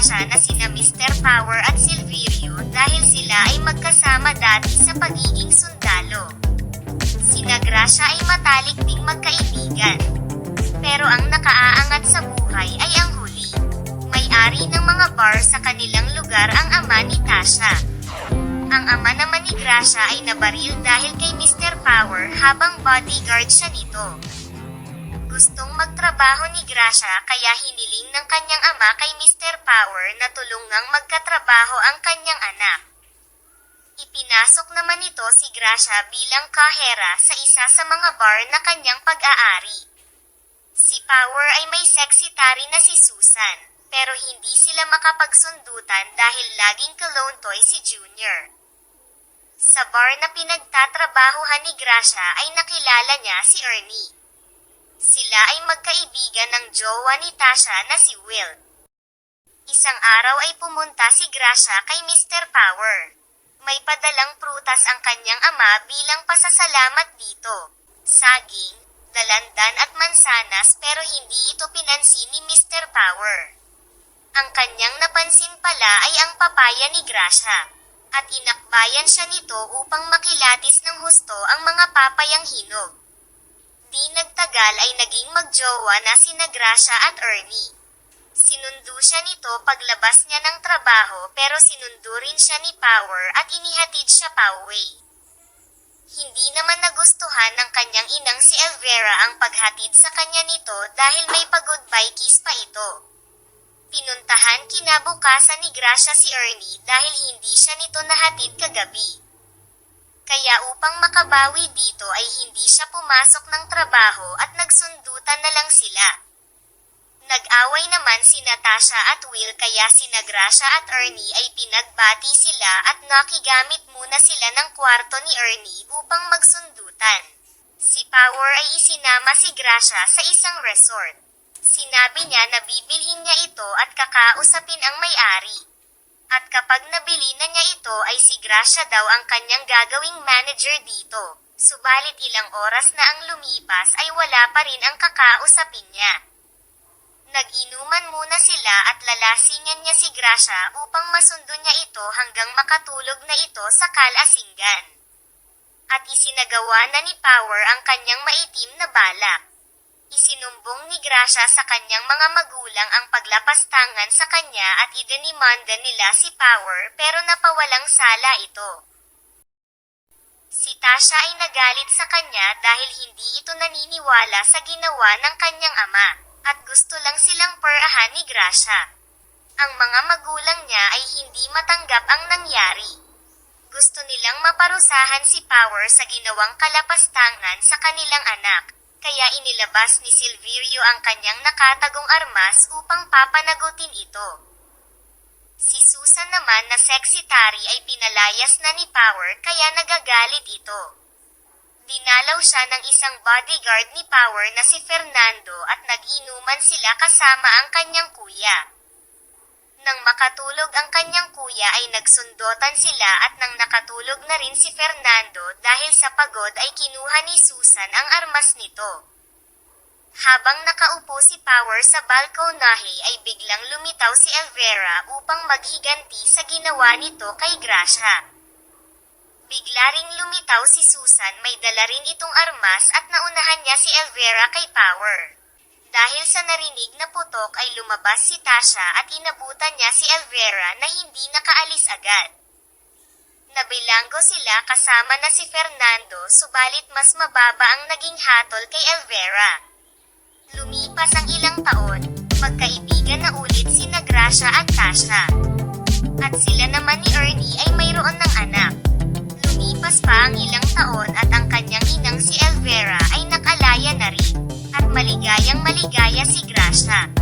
Natasha na sina Mr. Power at Silverio dahil sila ay magkasama dati sa pagiging sundalo. Sina Gracia ay matalik ding magkaibigan. Pero ang nakaaangat sa buhay ay ang huli. May-ari ng mga bar sa kanilang lugar ang ama ni Tasha. Ang ama naman ni Gracia ay nabaril dahil kay Mr. Power habang bodyguard siya nito. Gustong magtrabaho ni Gracia kaya hiniling ng kanyang ama kay Mr. Power na tulungang magkatrabaho ang kanyang anak. Ipinasok naman nito si Gracia bilang kahera sa isa sa mga bar na kanyang pag-aari. Si Power ay may sexy tari na si Susan, pero hindi sila makapagsundutan dahil laging cologne toy si Junior. Sa bar na pinagtatrabahuhan ni Gracia ay nakilala niya si Ernie. Sila ay magkaibigan ng jowa ni Tasha na si Will. Isang araw ay pumunta si Gracia kay Mr. Power. May padalang prutas ang kanyang ama bilang pasasalamat dito. Saging, dalandan at mansanas pero hindi ito pinansin ni Mr. Power. Ang kanyang napansin pala ay ang papaya ni Gracia. At inakbayan siya nito upang makilatis ng husto ang mga papayang hinog. Di nagtagal ay naging magjowa na sina Gracia at Ernie. Sinundo siya nito paglabas niya ng trabaho pero sinundo rin siya ni Power at inihatid siya pauwi. Hindi naman nagustuhan ng kanyang inang si Elvera ang paghatid sa kanya nito dahil may pag-goodbye kiss pa ito. Pinuntahan kinabukasan ni Gracia si Ernie dahil hindi siya nito nahatid kagabi. Kaya upang makabawi dito ay hindi siya pumasok ng trabaho at nagsundutan na lang sila. Nag-away naman si Natasha at Will kaya sina Gracia at Ernie ay pinagbati sila at nakigamit muna sila ng kwarto ni Ernie upang magsundutan. Si Power ay isinama si Gracia sa isang resort. Sinabi niya na bibilhin niya ito at kakausapin ang may-ari. At kapag nabili na niya ito ay si Gracia daw ang kanyang gagawing manager dito. Subalit ilang oras na ang lumipas ay wala pa rin ang kakausapin niya. Nag-inuman muna sila at lalasingan niya si Gracia upang masundo niya ito hanggang makatulog na ito sa kalasingan. At isinagawa na ni Power ang kanyang maitim na balak. Isinumbong ni Gracia sa kanyang mga magulang ang paglapastangan sa kanya at idinimanda nila si Power pero napawalang sala ito. Si Tasha ay nagalit sa kanya dahil hindi ito naniniwala sa ginawa ng kanyang ama at gusto lang silang perahan ni Gracia. Ang mga magulang niya ay hindi matanggap ang nangyari. Gusto nilang maparusahan si Power sa ginawang kalapastangan sa kanilang anak, kaya inilabas ni Silverio ang kanyang nakatagong armas upang papanagutin ito. Si Susan naman na sexy tari ay pinalayas na ni Power kaya nagagalit ito. Dinalaw siya ng isang bodyguard ni Power na si Fernando at nag-inuman sila kasama ang kanyang kuya. Nang makatulog ang kanyang kuya ay nagsundotan sila at nang nakatulog na rin si Fernando dahil sa pagod ay kinuha ni Susan ang armas nito. Habang nakaupo si Power sa balkonahe ay biglang lumitaw si Elvera upang maghiganti sa ginawa nito kay Gracia. Bigla ring lumitaw si Susan may dala rin itong armas at naunahan niya si Elvera kay Power. Dahil sa narinig na putok ay lumabas si Tasha at inabutan niya si Elvera na hindi nakaalis agad. Nabilanggo sila kasama na si Fernando subalit mas mababa ang naging hatol kay Elvera. Lumipas ang ilang taon, magkaibigan na ulit si Gracia at Tasha. At sila naman ni Ernie ay mayroon ng anak. Lumipas pa ang ilang taon at ang kanyang inang si Elvera ay nakalaya maligaya si Gracia.